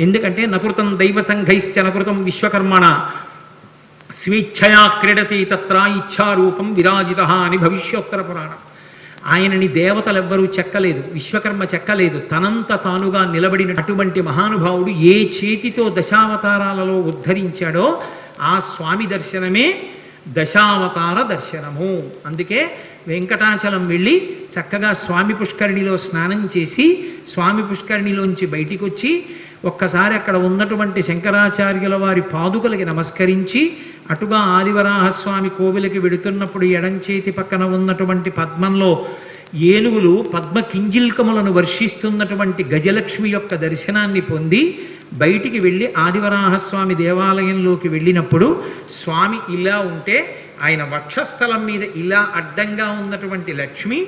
ఎందుకంటే నకృతం దైవ సంఘైశ్చ నకృతం విశ్వకర్మణ. స్వేచ్ఛయా క్రీడతి తత్ర ఇచ్ఛారూపం విరాజిత అని భవిష్యోత్తర పురాణం. ఆయనని దేవతలెవ్వరూ చెక్కలేదు విశ్వకర్మ చెక్కలేదు. తనంత తానుగా నిలబడిన అటువంటి మహానుభావుడు ఏ చేతితో దశావతారాలలో ఉద్ధరించాడో ఆ స్వామి దర్శనమే దశావతార దర్శనము. అందుకే వెంకటాచలం వెళ్ళి చక్కగా స్వామి పుష్కరిణిలో స్నానం చేసి స్వామి పుష్కరిణిలోంచి బయటికి వచ్చి ఒక్కసారి అక్కడ ఉన్నటువంటి శంకరాచార్యుల వారి పాదుకలకి నమస్కరించి అటుగా ఆదివరాహస్వామి కోవిలకి వెడుతున్నప్పుడు ఎడం చేతి పక్కన ఉన్నటువంటి పద్మంలో ఏనుగులు పద్మ కింజిల్కములను వర్షిస్తున్నటువంటి గజలక్ష్మి యొక్క దర్శనాన్ని పొంది బయటికి వెళ్ళి ఆదివరాహస్వామి దేవాలయంలోకి వెళ్ళినప్పుడు స్వామి ఇలా ఉంటే ఆయన వక్షస్థలం మీద ఇలా అడ్డంగా ఉన్నటువంటి లక్ష్మి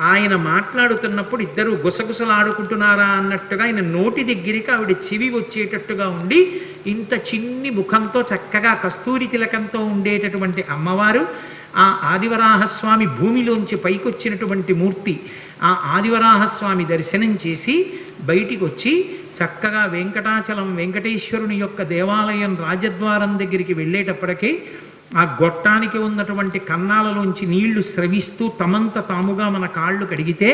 ఆయన మాట్లాడుతున్నప్పుడు ఇద్దరు గుసగుసలాడుకుంటున్నారా అన్నట్టుగా ఆయన నోటి దగ్గరికి ఆవిడ చెవి వచ్చేటట్టుగా ఉండి ఇంత చిన్ని ముఖంతో చక్కగా కస్తూరి తిలకంతో ఉండేటటువంటి అమ్మవారు ఆ ఆదివరాహస్వామి భూమిలోంచి పైకొచ్చినటువంటి మూర్తి ఆ ఆదివరాహస్వామి దర్శనం చేసి బయటికి వచ్చి చక్కగా వెంకటాచలం వెంకటేశ్వరుని యొక్క దేవాలయం రాజద్వారం దగ్గరికి వెళ్ళేటప్పటికీ ఆ గొట్టానికి ఉన్నటువంటి కన్నాలలోంచి నీళ్ళు స్రవిస్తూ తమంత తాముగా మన కాళ్ళు కడిగితే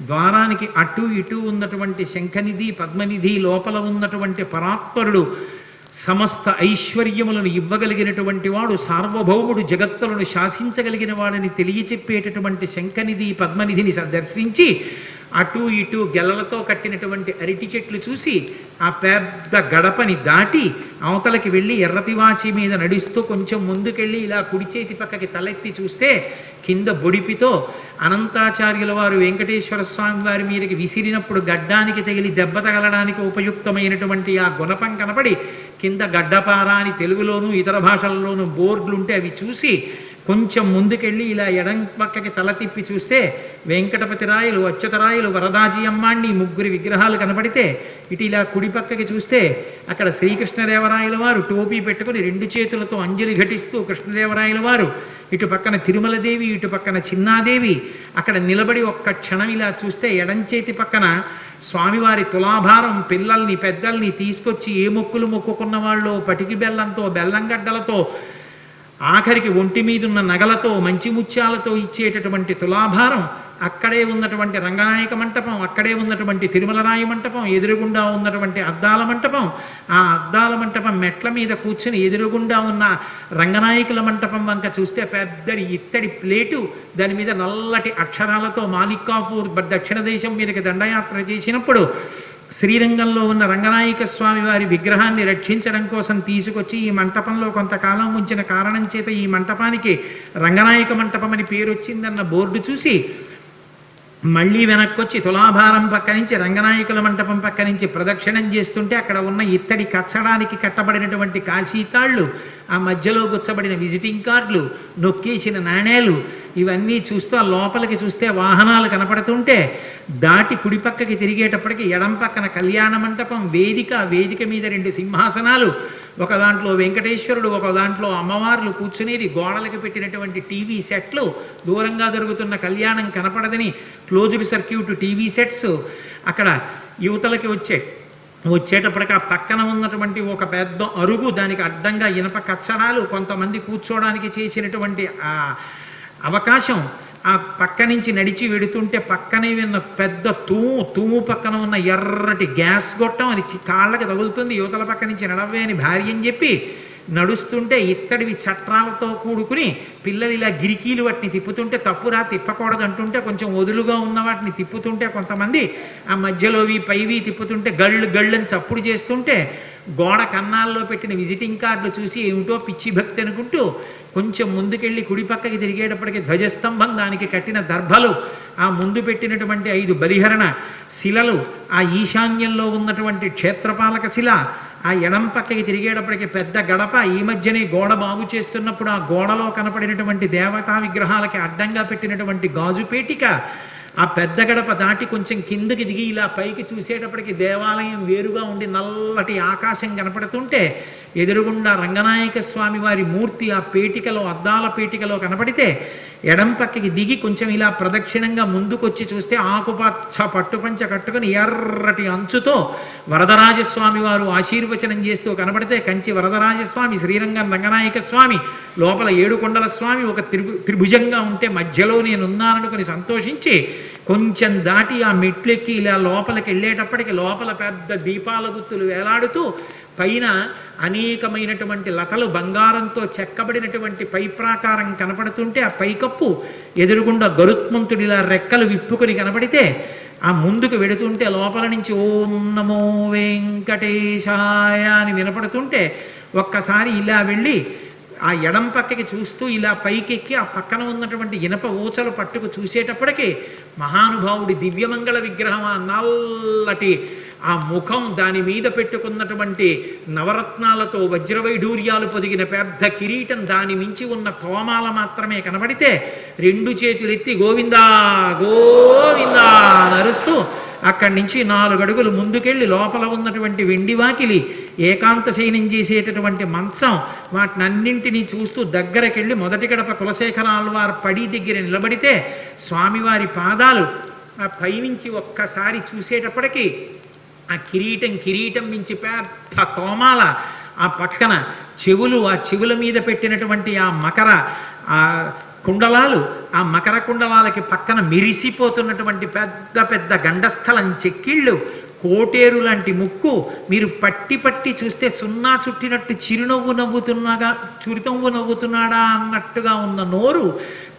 ద్వారానికి అటు ఇటు ఉన్నటువంటి శంఖనిధి పద్మనిధి లోపల ఉన్నటువంటి పరాత్పరుడు సమస్త ఐశ్వర్యములను ఇవ్వగలిగినటువంటి వాడు సార్వభౌముడు జగత్తులను శాసించగలిగిన వాడని తెలియచెప్పేటటువంటి శంఖనిధి పద్మనిధిని దర్శించి అటు ఇటు గెలలతో కట్టినటువంటి అరటి చెట్లు చూసి ఆ పెద్ద గడపని దాటి అవతలకి వెళ్ళి ఎర్రపివాచి మీద నడుస్తూ కొంచెం ముందుకెళ్ళి ఇలా కుడి చేతి పక్కకి తలెత్తి చూస్తే కింద బొడిపితో అనంతాచార్యుల వారు వెంకటేశ్వర స్వామి వారి మీదకి విసిరినప్పుడు గడ్డానికి తగిలి దెబ్బ తగలడానికి ఉపయుక్తమైనటువంటి ఆ గుణపం కనపడి కింద గడ్డపార అని తెలుగులోను ఇతర భాషల్లోనూ బోర్డులు ఉంటే అవి చూసి కొంచెం ముందుకెళ్ళి ఇలా ఎడం పక్కకి తల తిప్పి చూస్తే వెంకటపతి రాయలు అచ్యుతరాయలు వరదాజీ అమ్మాండి ముగ్గురి విగ్రహాలు కనపడితే ఇటు ఇలా కుడి పక్కకి చూస్తే అక్కడ శ్రీకృష్ణదేవరాయల వారు టోపీ పెట్టుకుని రెండు చేతులతో అంజలి ఘటిస్తూ కృష్ణదేవరాయల వారు. ఇటు పక్కన తిరుమలదేవి ఇటు పక్కన చిన్నాదేవి. అక్కడ నిలబడి ఒక్క క్షణం ఇలా చూస్తే ఎడం చేతి పక్కన స్వామివారి తులాభారం పిల్లల్ని పెద్దల్ని తీసుకొచ్చి ఏ మొక్కులు మొక్కుకున్న వాళ్ళు పటికి బెల్లంతో బెల్లం గడ్డలతో ఆఖరికి ఒంటి మీదున్న నగలతో మంచి ముత్యాలతో ఇచ్చేటటువంటి తులాభారం అక్కడే ఉన్నటువంటి రంగనాయక మంటపం అక్కడే ఉన్నటువంటి తిరుమలరాయి మంటపం ఎదురుగుండా ఉన్నటువంటి అద్దాల మంటపం ఆ అద్దాల మంటపం మెట్ల మీద కూర్చుని ఎదురుగుండా ఉన్న రంగనాయకుల మంటపం వంక చూస్తే పెద్దడి ఇత్తడి ప్లేటు దాని మీద నల్లటి అక్షరాలతో మాలికాపూర్ దక్షిణ దేశం మీదకి దండయాత్ర చేసినప్పుడు శ్రీరంగంలో ఉన్న రంగనాయక స్వామి వారి విగ్రహాన్ని రక్షించడం కోసం తీసుకొచ్చి ఈ మంటపంలో కొంతకాలం ఉంచిన కారణం చేత ఈ మంటపానికి రంగనాయక మంటపం అని పేరు వచ్చిందన్న బోర్డు చూసి మళ్ళీ వెనక్కొచ్చి తులాభారం పక్క నుంచి రంగనాయకుల మంటపం పక్క నుంచి ప్రదక్షిణం చేస్తుంటే అక్కడ ఉన్న ఇత్తడి కచ్చడానికి కట్టబడినటువంటి కాశీతాళ్ళు ఆ మధ్యలో గుచ్చబడిన విజిటింగ్ కార్డులు నొక్కేసిన నాణేలు ఇవన్నీ చూస్తూ లోపలికి చూస్తే వాహనాలు కనపడుతుంటే దాటి కుడిపక్కకి తిరిగేటప్పటికి ఎడం పక్కన కళ్యాణ మంటపం వేదిక వేదిక మీద రెండు సింహాసనాలు ఒక దాంట్లో వెంకటేశ్వరుడు ఒక దాంట్లో అమ్మవార్లు కూర్చునేది గోడలకు పెట్టినటువంటి టీవీ సెట్లు దూరంగా జరుగుతున్న కళ్యాణం కనపడదని క్లోజ్డ్ సర్క్యూట్ టీవీ సెట్స్ అక్కడ యువతలకి వచ్చే వచ్చేటప్పటికి ఆ పక్కన ఉన్నటువంటి ఒక పెద్ద అరుగు దానికి అడ్డంగా ఇనప కచ్చడాలు కొంతమంది కూర్చోడానికి చేసినటువంటి ఆ అవకాశం ఆ పక్క నుంచి నడిచి వెడుతుంటే పక్కనే ఉన్న పెద్ద తూము తూము పక్కన ఉన్న ఎర్రటి గ్యాస్ గొట్టం అది చి- కాళ్ళకి తగులుతుంది యువతల పక్క నుంచి నడవే అని భార్య అని చెప్పి నడుస్తుంటే ఇత్తడివి చట్రాలతో కూడుకుని పిల్లలు ఇలా గిరికీలు వాటిని తిప్పుతుంటే తప్పురా తిప్పకూడదు అంటుంటే కొంచెం వదులుగా ఉన్న వాటిని తిప్పుతుంటే కొంతమంది ఆ మధ్యలోవి పైవి తిప్పుతుంటే గళ్ళు గళ్ళని చప్పుడు చేస్తుంటే గోడ కన్నాల్లో పెట్టిన విజిటింగ్ కార్డులు చూసి ఏమిటో పిచ్చి భక్తి అనుకుంటూ కొంచెం ముందుకెళ్ళి కుడి పక్కకి తిరిగేటప్పటికి ధ్వజస్తంభం దానికి కట్టిన దర్భలు ఆ ముందు పెట్టినటువంటి ఐదు బలిహరణ శిలలు ఆ ఈశాన్యంలో ఉన్నటువంటి క్షేత్రపాలక శిల ఆ ఎడం పక్కకి తిరిగేటప్పటికి పెద్ద గడప ఈ మధ్యనే గోడ బాగు చేస్తున్నప్పుడు ఆ గోడలో కనపడినటువంటి దేవతా విగ్రహాలకి అడ్డంగా పెట్టినటువంటి గాజు పేటిక ఆ పెద్ద గడప దాటి కొంచెం కిందకి దిగి ఇలా పైకి చూసేటప్పటికి దేవాలయం వేరుగా ఉండి నల్లటి ఆకాశం కనపడుతుంటే ఎదురుగుండా రంగనాయక స్వామి వారి మూర్తి ఆ పేటికలో అద్దాల పేటికలో కనపడితే ఎడం పక్కకి దిగి కొంచెం ఇలా ప్రదక్షిణంగా ముందుకొచ్చి చూస్తే ఆకుపచ్చ పట్టుపంచ కట్టుకుని ఎర్రటి అంచుతో వరదరాజస్వామి వారు ఆశీర్వచనం చేస్తూ కనబడితే కంచి వరదరాజస్వామి శ్రీరంగం రంగనాయక స్వామి లోపల ఏడుకొండల స్వామి ఒక త్రిభు త్రిభుజంగా ఉంటే మధ్యలో నేనున్నాననుకుని సంతోషించి కొంచెం దాటి ఆ మెట్లెక్కి ఇలా లోపలికి వెళ్ళేటప్పటికి లోపల పెద్ద దీపాల గుత్తులు వేలాడుతూ పైన అనేకమైనటువంటి లతలు బంగారంతో చెక్కబడినటువంటి పై ప్రాకారం కనపడుతుంటే ఆ పైకప్పు ఎదురుగుండా గరుత్మంతుడిలా రెక్కలు విప్పుకొని కనపడితే ఆ ముందుకు వెడుతుంటే లోపల నుంచి ఓం నమో వెంకటేశాయ అని వినపడుతుంటే ఒక్కసారి ఇలా వెళ్ళి ఆ ఎడం పక్కకి చూస్తూ ఇలా పైకెక్కి ఆ పక్కన ఉన్నటువంటి ఇనప ఊచలు పట్టుకు చూసేటప్పటికి మహానుభావుడి దివ్యమంగళ విగ్రహం ఆ నల్లటి ఆ ముఖం దాని మీద పెట్టుకున్నటువంటి నవరత్నాలతో వజ్రవైఢూర్యాలు పొదిగిన పెద్ద కిరీటం దాని మించి ఉన్న తోమాల మాత్రమే కనబడితే రెండు చేతులు ఎత్తి గోవిందా గోవిందా నరుస్తూ అక్కడి నుంచి నాలుగు అడుగులు ముందుకెళ్ళి లోపల ఉన్నటువంటి వెండి వాకిలి ఏకాంత శయనం చేసేటటువంటి మంచం వాటినన్నింటినీ చూస్తూ దగ్గరకెళ్ళి మొదటి గడప కులశేఖరాల్వారు పడి దగ్గర నిలబడితే స్వామివారి పాదాలు ఆ పైనుంచి ఒక్కసారి చూసేటప్పటికీ ఆ కిరీటం కిరీటం మించి పెద్ద తోమాల ఆ పక్కన చెవులు ఆ చెవుల మీద పెట్టినటువంటి ఆ మకర ఆ కుండలాలు ఆ మకర కుండలాలకి పక్కన మెరిసిపోతున్నటువంటి పెద్ద పెద్ద గండస్థలం చెక్కిళ్ళు కోటేరు లాంటి ముక్కు మీరు పట్టి పట్టి చూస్తే సున్నా చుట్టినట్టు చిరునవ్వు నవ్వుతున్నాగా చిరునవ్వు నవ్వుతున్నాడా అన్నట్టుగా ఉన్న నోరు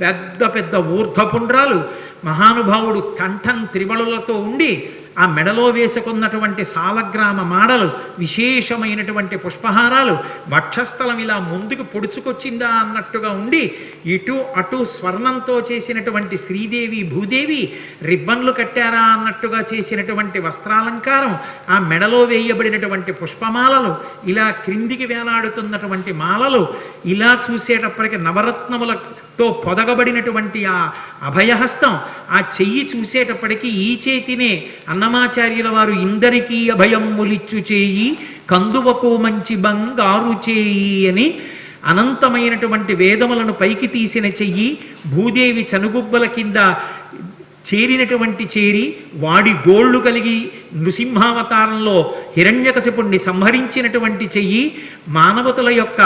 పెద్ద పెద్ద ఊర్ధపుండ్రాలు మహానుభావుడు కంఠం త్రివళులతో ఉండి ఆ మెడలో వేసుకున్నటువంటి సాలగ్రామ మాడలు విశేషమైనటువంటి పుష్పహారాలు వక్షస్థలం ఇలా ముందుకు పొడుచుకొచ్చిందా అన్నట్టుగా ఉండి ఇటు అటు స్వర్ణంతో చేసినటువంటి శ్రీదేవి భూదేవి రిబ్బన్లు కట్టారా అన్నట్టుగా చేసినటువంటి వస్త్రాలంకారం ఆ మెడలో వేయబడినటువంటి పుష్పమాలలు ఇలా క్రిందికి వేలాడుతున్నటువంటి మాలలు ఇలా చూసేటప్పటికి నవరత్నముల తో పొదగబడినటువంటి ఆ అభయహస్తం ఆ చెయ్యి చూసేటప్పటికీ ఈ చేతినే అన్నమాచార్యుల వారు ఇందరికీ అభయం ములిచ్చు చేయి కందువకు మంచి బంగారు చేయి అని అనంతమైనటువంటి వేదములను పైకి తీసిన చెయ్యి భూదేవి చనుగుబ్బల కింద చేరినటువంటి చేరి వాడి గోళ్ళు కలిగి నృసింహావతారంలో హిరణ్యకశిపుణ్ణి సంహరించినటువంటి చెయ్యి మానవతుల యొక్క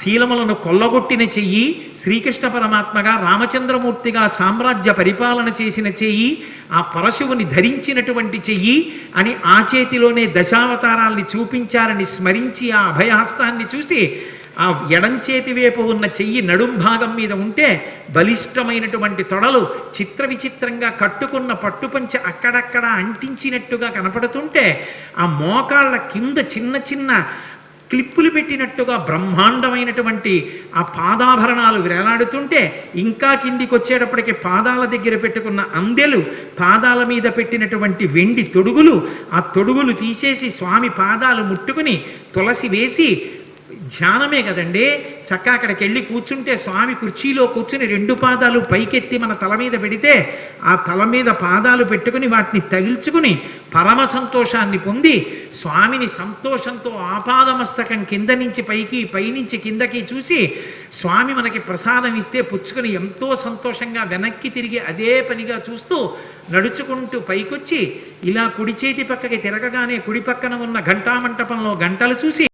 శీలములను కొల్లగొట్టిన చెయ్యి శ్రీకృష్ణ పరమాత్మగా రామచంద్రమూర్తిగా సామ్రాజ్య పరిపాలన చేసిన చెయ్యి ఆ పరశువుని ధరించినటువంటి చెయ్యి అని ఆ చేతిలోనే దశావతారాల్ని చూపించారని స్మరించి ఆ అభయహస్తాన్ని చూసి ఆ ఎడంచేతి వైపు ఉన్న చెయ్యి నడుం భాగం మీద ఉంటే బలిష్టమైనటువంటి తొడలు చిత్ర విచిత్రంగా కట్టుకున్న పట్టుపంచ అక్కడక్కడ అంటించినట్టుగా కనపడుతుంటే ఆ మోకాళ్ళ కింద చిన్న చిన్న క్లిప్పులు పెట్టినట్టుగా బ్రహ్మాండమైనటువంటి ఆ పాదాభరణాలు వేలాడుతుంటే ఇంకా కిందికి వచ్చేటప్పటికి పాదాల దగ్గర పెట్టుకున్న అందెలు పాదాల మీద పెట్టినటువంటి వెండి తొడుగులు ఆ తొడుగులు తీసేసి స్వామి పాదాలు ముట్టుకుని తులసి వేసి ధ్యానమే కదండి. చక్క అక్కడికి వెళ్ళి కూర్చుంటే స్వామి కుర్చీలో కూర్చుని రెండు పాదాలు పైకెత్తి మన తల మీద పెడితే ఆ తల మీద పాదాలు పెట్టుకుని వాటిని తగిల్చుకుని పరమ సంతోషాన్ని పొంది స్వామిని సంతోషంతో ఆపాదమస్తకం కింద నుంచి పైకి పైనుంచి కిందకి చూసి స్వామి మనకి ప్రసాదం ఇస్తే పుచ్చుకొని ఎంతో సంతోషంగా వెనక్కి తిరిగి అదే పనిగా చూస్తూ నడుచుకుంటూ పైకొచ్చి ఇలా కుడి చేతి పక్కకి తిరగగానే కుడి పక్కన ఉన్న ఘంటామంటపంలో గంటలు చూసి